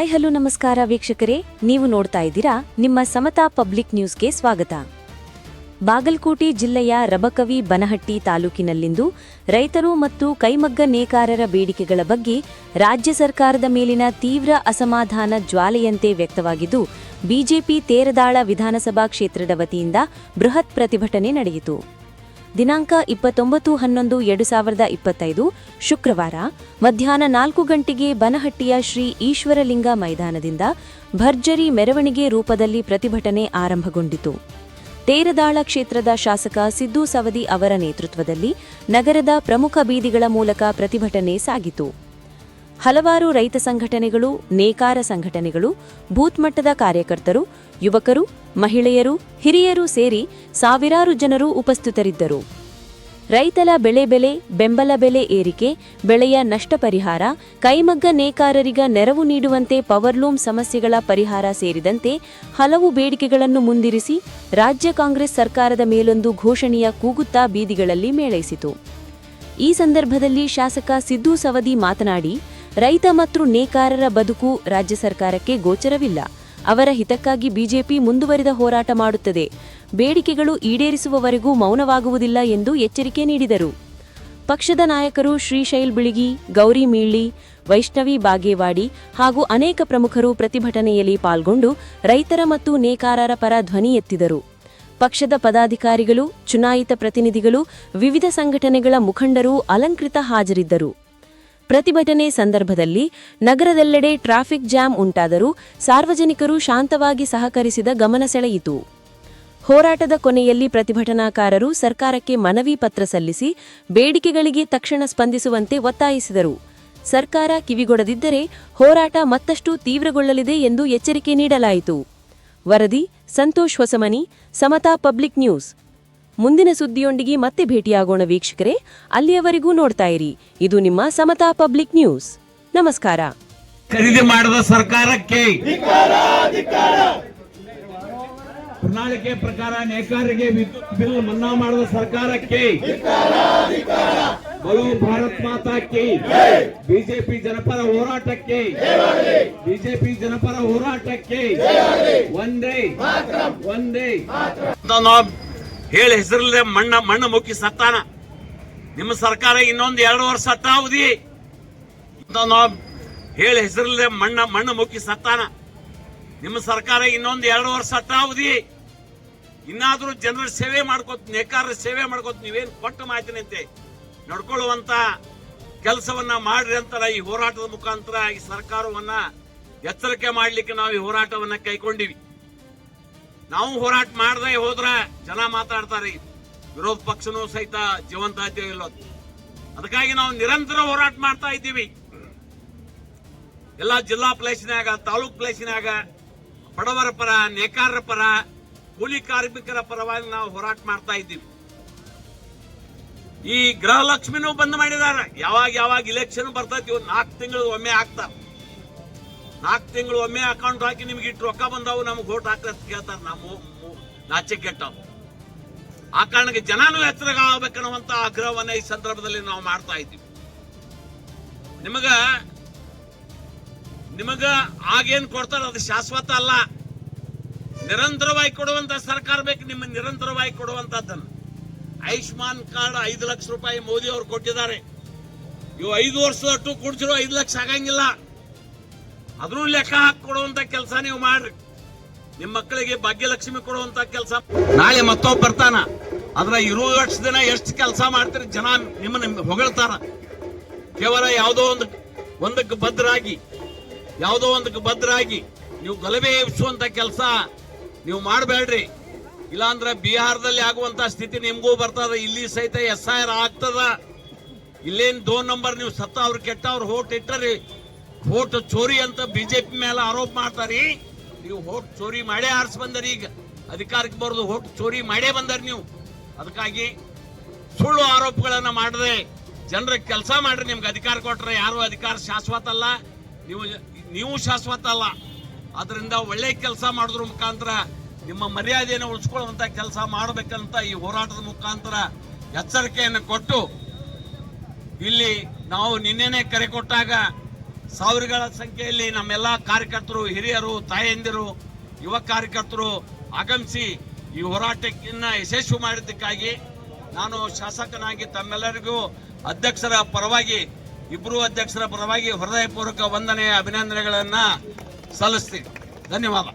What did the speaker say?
Hi, hello, ನಮಸ್ಕಾರ ವೀಕ್ಷಕರೇ. ನೀವು ನೋಡ್ತಾ ಇದ್ದೀರಾ ನಿಮ್ಮ ಸಮತಾ ಪಬ್ಲಿಕ್ ನ್ಯೂಸ್ಗೆ ಸ್ವಾಗತ. ಬಾಗಲಕೋಟೆ ಜಿಲ್ಲೆಯ ರಬಕವಿ ಬನಹಟ್ಟಿ ತಾಲೂಕಿನಲ್ಲಿಂದು ರೈತರು ಮತ್ತು ಕೈಮಗ್ಗ ನೇಕಾರರ ಬೇಡಿಕೆಗಳ ಬಗ್ಗೆ ರಾಜ್ಯ ಸರ್ಕಾರದ ಮೇಲಿನ ತೀವ್ರ ಅಸಮಾಧಾನ ಜ್ವಾಲೆಯಂತೆ ವ್ಯಕ್ತವಾಗಿದ್ದು, ಬಿಜೆಪಿ ತೇರದಾಳ ವಿಧಾನಸಭಾ ಕ್ಷೇತ್ರದ ವತಿಯಿಂದ ಬೃಹತ್ ಪ್ರತಿಭಟನೆ ನಡೆಯಿತು. ದಿನಾಂಕ ಇಪ್ಪತ್ತೊಂಬತ್ತು ಹನ್ನೊಂದು ಎರಡು ಸಾವಿರದ ಇಪ್ಪತ್ತೈದು, ಶುಕ್ರವಾರ ಮಧ್ಯಾಹ್ನ ನಾಲ್ಕು ಗಂಟೆಗೆ ಬನಹಟ್ಟಿಯ ಶ್ರೀ ಈಶ್ವರಲಿಂಗ ಮೈದಾನದಿಂದ ಭರ್ಜರಿ ಮೆರವಣಿಗೆ ರೂಪದಲ್ಲಿ ಪ್ರತಿಭಟನೆ ಆರಂಭಗೊಂಡಿತು. ತೇರದಾಳ ಕ್ಷೇತ್ರದ ಶಾಸಕ ಸಿದ್ದು ಸವದಿ ಅವರ ನೇತೃತ್ವದಲ್ಲಿ ನಗರದ ಪ್ರಮುಖ ಬೀದಿಗಳ ಮೂಲಕ ಪ್ರತಿಭಟನೆ ಸಾಗಿತು. ಹಲವಾರು ರೈತ ಸಂಘಟನೆಗಳು, ನೇಕಾರ ಸಂಘಟನೆಗಳು, ಬೂತ್ ಮಟ್ಟದ ಕಾರ್ಯಕರ್ತರು ಯುವಕರು, ಮಹಿಳೆಯರು, ಹಿರಿಯರು ಸೇರಿ ಸಾವಿರಾರು ಜನರು ಉಪಸ್ಥಿತರಿದ್ದರು. ರೈತರ ಬೆಳೆ ಬೆಲೆ, ಬೆಂಬಲ ಬೆಲೆ ಏರಿಕೆ, ಬೆಳೆಯ ನಷ್ಟ ಪರಿಹಾರ ಕೈಮಗ್ಗ ನೇಕಾರರಿಗ ನೆರವು ನೀಡುವಂತೆ ಪವರ್ಲೂಮ್ ಸಮಸ್ಯೆಗಳ ಪರಿಹಾರ ಸೇರಿದಂತೆ ಹಲವು ಬೇಡಿಕೆಗಳನ್ನು ಮುಂದಿರಿಸಿ ರಾಜ್ಯ ಕಾಂಗ್ರೆಸ್ ಸರ್ಕಾರದ ಮೇಲೊಂದು ಘೋಷಣೆಯ ಕೂಗುತ್ತಾ ಬೀದಿಗಳಲ್ಲಿ ಮೇಳೈಸಿತು. ಈ ಸಂದರ್ಭದಲ್ಲಿ ಶಾಸಕ ಸಿದ್ದು ಸವದಿ ಮಾತನಾಡಿ, ರೈತ ಮತ್ತು ನೇಕಾರರ ಬದುಕು ರಾಜ್ಯ ಸರ್ಕಾರಕ್ಕೆ ಗೋಚರವಿಲ್ಲ. ಅವರ ಹಿತಕ್ಕಾಗಿ ಬಿಜೆಪಿ ಮುಂದುವರಿದ ಹೋರಾಟ ಮಾಡುತ್ತದೆ. ಬೇಡಿಕೆಗಳು ಈಡೇರಿಸುವವರೆಗೂ ಮೌನವಾಗುವುದಿಲ್ಲ ಎಂದು ಎಚ್ಚರಿಕೆ ನೀಡಿದರು. ಪಕ್ಷದ ನಾಯಕರು ಶ್ರೀಶೈಲ್ ಬಿಳಿಗಿ, ಗೌರಿ ಮೀಳ್ಳಿ, ವೈಷ್ಣವಿ ಬಾಗೇವಾಡಿ ಹಾಗೂ ಅನೇಕ ಪ್ರಮುಖರು ಪ್ರತಿಭಟನೆಯಲ್ಲಿ ಪಾಲ್ಗೊಂಡು ರೈತರ ಮತ್ತು ನೇಕಾರರ ಪರ ಧ್ವನಿ ಎತ್ತಿದರು. ಪಕ್ಷದ ಪದಾಧಿಕಾರಿಗಳು, ಚುನಾಯಿತ ಪ್ರತಿನಿಧಿಗಳು, ವಿವಿಧ ಸಂಘಟನೆಗಳ ಮುಖಂಡರು ಅಲಂಕೃತ ಹಾಜರಿದ್ದರು. ಪ್ರತಿಭಟನೆ ಸಂದರ್ಭದಲ್ಲಿ ನಗರದೆಲ್ಲೆಡೆ ಟ್ರಾಫಿಕ್ ಜಾಮ್ ಉಂಟಾದರೂ ಸಾರ್ವಜನಿಕರು ಶಾಂತವಾಗಿ ಸಹಕರಿಸಿದ ಗಮನ ಸೆಳೆಯಿತು. ಹೋರಾಟದ ಕೊನೆಯಲ್ಲಿ ಪ್ರತಿಭಟನಾಕಾರರು ಸರ್ಕಾರಕ್ಕೆ ಮನವಿ ಪತ್ರ ಸಲ್ಲಿಸಿ ಬೇಡಿಕೆಗಳಿಗೆ ತಕ್ಷಣ ಸ್ಪಂದಿಸುವಂತೆ ಒತ್ತಾಯಿಸಿದರು. ಸರ್ಕಾರ ಕಿವಿಗೊಡದಿದ್ದರೆ ಹೋರಾಟ ಮತ್ತಷ್ಟು ತೀವ್ರಗೊಳ್ಳಲಿದೆ ಎಂದು ಎಚ್ಚರಿಕೆ ನೀಡಲಾಯಿತು. ವರದಿ, ಸಂತೋಷ್ ಹೊಸಮನಿ, ಸಮತಾ ಪಬ್ಲಿಕ್ ನ್ಯೂಸ್. ಮುಂದಿನ ಸುದ್ದಿಯೊಂದಿಗೆ ಮತ್ತೆ ಭೇಟಿಯಾಗೋಣ ವೀಕ್ಷಕರೇ. ಅಲ್ಲಿಯವರೆಗೂ ನೋಡ್ತಾ ಇರಿ. ಇದು ನಿಮ್ಮ ಸಮತಾ ಪಬ್ಲಿಕ್ ನ್ಯೂಸ್. ನಮಸ್ಕಾರ. ಖರೀದಿ ಮಾಡಿದ ಸರ್ಕಾರಕ್ಕೆ. ಪ್ರಣಾಳಿಕೆ ಪ್ರಕಾರ ನೇಕಾರಿಗೆ ವಿದ್ಯುತ್ ಬಿಲ್ ಮನ್ನಾ ಮಾಡಿದ ಸರ್ಕಾರಕ್ಕೆ. ಬಲು ಭಾರತ್ ಮಾತಾಕ್ಕೆ. ಬಿಜೆಪಿ ಜನಪರ ಹೋರಾಟಕ್ಕೆ. ಬಿಜೆಪಿ ಜನಪರ ಹೋರಾಟಕ್ಕೆ. ಒಂದೇ. ಒಂದೇ. ಹೇಳಿ ಹೆಸರಲ್ಲೇ ಮಣ್ಣ, ಮಣ್ಣು ಮುಕ್ಕಿ ಸತ್ತಾನ. ನಿಮ್ಮ ಸರ್ಕಾರ ಇನ್ನೊಂದು ಎರಡು ವರ್ಷ ಸತ್ತಾವಧಿ ನಾವು ಹೇಳಿ ಹೆಸರಲ್ಲೇ ಮಣ್ಣ, ಮಣ್ಣು ಮುಕ್ಕಿ ಸತ್ತಾನ. ನಿಮ್ಮ ಸರ್ಕಾರ ಇನ್ನೊಂದು ಎರಡು ವರ್ಷ ಸತ್ತಾವಧಿ ಇನ್ನಾದರೂ ಜನರ ಸೇವೆ ಮಾಡ್ಕೋತ, ನೇಕಾರರ ಸೇವೆ ಮಾಡ್ಕೋತ ನೀವೇನು ಕೊಟ್ಟು ಮಾತಿನಂತೆ? ನಡ್ಕೊಳ್ಳುವಂತ ಕೆಲಸವನ್ನ ಮಾಡ್ರಿ ಅಂತಾರ ಈ ಹೋರಾಟದ ಮುಖಾಂತರ ಈ ಸರ್ಕಾರವನ್ನ ಎಚ್ಚರಿಕೆ ಮಾಡ್ಲಿಕ್ಕೆ ನಾವು ಈ ಹೋರಾಟವನ್ನ ಕೈಕೊಂಡಿವಿ. ನಾವು ಹೋರಾಟ ಮಾಡದೆ ಹೋದ್ರ ಜನ ಮಾತಾಡ್ತಾರೆ. ವಿರೋಧ ಪಕ್ಷನೂ ಸಹಿತ ಜೀವಂತ ಇಲ್ಲೋ ಅದಕ್ಕಾಗಿ ನಾವು ನಿರಂತರ ಹೋರಾಟ ಮಾಡ್ತಾ ಇದ್ದೀವಿ. ಎಲ್ಲ ಜಿಲ್ಲಾ ಪ್ಲೇಸಿನಾಗ, ತಾಲೂಕ್ ಪ್ಲೇಸಿನಾಗ ಬಡವರ ಪರ, ನೇಕಾರರ ಪರ, ಕೂಲಿ ಕಾರ್ಮಿಕರ ಪರವಾಗಿ ನಾವು ಹೋರಾಟ ಮಾಡ್ತಾ ಇದ್ದೀವಿ. ಈ ಗೃಹಲಕ್ಷ್ಮಿನೂ ಬಂದ್ ಮಾಡಿದಾರ ಯಾವಾಗ ಯಾವಾಗ ಇಲೆಕ್ಷನ್ ಬರ್ತೈತಿ ನಾಲ್ಕು ತಿಂಗಳು ಒಮ್ಮೆ ಆಗ್ತಾವ ನಾಲ್ಕು ತಿಂಗಳು ಒಮ್ಮೆ ಅಕೌಂಟ್ ಹಾಕಿ ನಿಮ್ಗೆ ಇಟ್ಟು ರೊಕ್ಕ ಬಂದಾವು, ನಮ್ಗೆ ಓಟ್ ಅಂತ ಕೇಳ್ತಾರೆ ನಾವು ನಾಚೆ ಕೆಟ್ಟವು. ಆ ಕಾರಣಕ್ಕೆ ಜನನೂ ಎಚ್ಚರಗಾಗಬೇಕನ್ನುವಂತ ಆಗ್ರಹವನ್ನ ಈ ಸಂದರ್ಭದಲ್ಲಿ ನಾವು ಮಾಡ್ತಾ ಇದ್ದೀವಿ. ನಿಮಗ ನಿಮಗ ಆಗೇನ್ ಕೊಡ್ತಾರ ಅದು ಶಾಶ್ವತ ಅಲ್ಲ. ನಿರಂತರವಾಗಿ ಕೊಡುವಂತ ಸರ್ಕಾರ ಬೇಕು, ನಿಮ್ಮ ನಿರಂತರವಾಗಿ ಕೊಡುವಂತದ್ದನ್ನು. ಆಯುಷ್ಮಾನ್ ಕಾರ್ಡ್ ಐದು ಲಕ್ಷ ರೂಪಾಯಿ ಮೋದಿ ಅವರು ಕೊಟ್ಟಿದ್ದಾರೆ. ಇವು ಐದು ವರ್ಷದಷ್ಟು ಕುಡಿಸಿರೋ ಐದು ಲಕ್ಷ ಆಗಂಗಿಲ್ಲ. ಅದ್ರೂ ಲೆಕ್ಕ ಹಾಕೊಡುವಂತ ಕೊಡುವಂತ ಕೆಲಸ ನೀವು ಮಾಡ್ರಿ. ನಿಮ್ಮ ಮಕ್ಕಳಿಗೆ ಭಾಗ್ಯಲಕ್ಷ್ಮಿ ಕೊಡುವಂತ ಕೆಲಸ. ನಾಳೆ ಮತ್ತೊಬ್ಬ ಬರ್ತಾನ. ಅದ್ರ ಇರುವ ವರ್ಷ ದಿನ ಎಷ್ಟು ಕೆಲಸ ಮಾಡ್ತೀರಿ ಜನ ನಿಮ್ಮನ್ನ ಹೊಗಳ್ತಾರ. ಕೇವಲ ಯಾವುದೋ ಒಂದು, ಒಂದಕ್ಕೆ ಭದ್ರಾಗಿ, ಯಾವುದೋ ಒಂದಕ್ಕೆ ಭದ್ರಾಗಿ ನೀವು ಗಲಭೆ ಕೆಲಸ ನೀವು ಮಾಡಬೇಡ್ರಿ. ಇಲ್ಲಾಂದ್ರೆ ಬಿಹಾರದಲ್ಲಿ ಆಗುವಂತ ಸ್ಥಿತಿ ನಿಮಗೂ ಬರ್ತದ, ಇಲ್ಲಿ ಸಹಿತ ಎಸ್ ಐ ಆರ್ ಆಗ್ತದ. ಇಲ್ಲೇನ್ ದೋ ನಂಬರ್ ನೀವು ಸತ್ತ ಅವ್ರು ಕೆಟ್ಟ ಅವ್ರು ಹೋಟ್ ಇಟ್ಟರಿ. ಹೋಟ್ ಚೋರಿ ಅಂತ ಬಿಜೆಪಿ ಮೇಲೆ ಆರೋಪ ಮಾಡ್ತಾರಿ. ನೀವು ಹೋಟ್ ಚೋರಿ ಮಾಡೇ ಆರಿಸಿ ಬಂದರಿ ಈಗ. ಅಧಿಕಾರಕ್ಕೆ ಬರೋದು ಹೋಟ್ ಚೋರಿ ಮಾಡೇ ಬಂದರಿ ನೀವು. ಅದಕ್ಕಾಗಿ ಸುಳ್ಳು ಆರೋಪಗಳನ್ನು ಮಾಡದೆ. ಜನರ ಕೆಲಸ ಮಾಡ್ರಿ ನಿಮ್ಗೆ ಅಧಿಕಾರ ಕೊಟ್ರೆ. ಯಾರು ಅಧಿಕಾರ ಶಾಶ್ವತ ಅಲ್ಲ. ನೀವು ನೀವು ಶಾಶ್ವತ ಅಲ್ಲ. ಅದರಿಂದ ಒಳ್ಳೆ ಕೆಲಸ ಮಾಡಿದ್ರ ಮುಖಾಂತರ ನಿಮ್ಮ ಮರ್ಯಾದೆಯನ್ನು ಉಳಿಸ್ಕೊಳ್ಳುವಂತ ಕೆಲಸ ಮಾಡಬೇಕಂತ ಈ ಹೋರಾಟದ ಮುಖಾಂತರ ಎಚ್ಚರಿಕೆಯನ್ನು ಕೊಟ್ಟು ಇಲ್ಲಿ ನಾವು ನಿನ್ನೆನೆ ಕರೆ ಕೊಟ್ಟಾಗ ಸಾವಿರಗಳ ಸಂಖ್ಯೆಯಲ್ಲಿ ನಮ್ಮೆಲ್ಲ ಕಾರ್ಯಕರ್ತರು, ಹಿರಿಯರು, ತಾಯಂದಿರು, ಯುವ ಕಾರ್ಯಕರ್ತರು ಆಗಮಿಸಿ ಈ ಹೋರಾಟಕ್ಕಿನ್ನ ಯಶಸ್ವಿ ಮಾಡಿದ್ದಕ್ಕಾಗಿ ನಾನು ಶಾಸಕನಾಗಿ ತಮ್ಮೆಲ್ಲರಿಗೂ ಅಧ್ಯಕ್ಷರ ಪರವಾಗಿ ಇಬ್ಬರು ಅಧ್ಯಕ್ಷರ ಪರವಾಗಿ ಹೃದಯಪೂರ್ವಕ ವಂದನೆಯ ಅಭಿನಂದನೆಗಳನ್ನು ಸಲ್ಲಿಸ್ತೀನಿ. ಧನ್ಯವಾದ.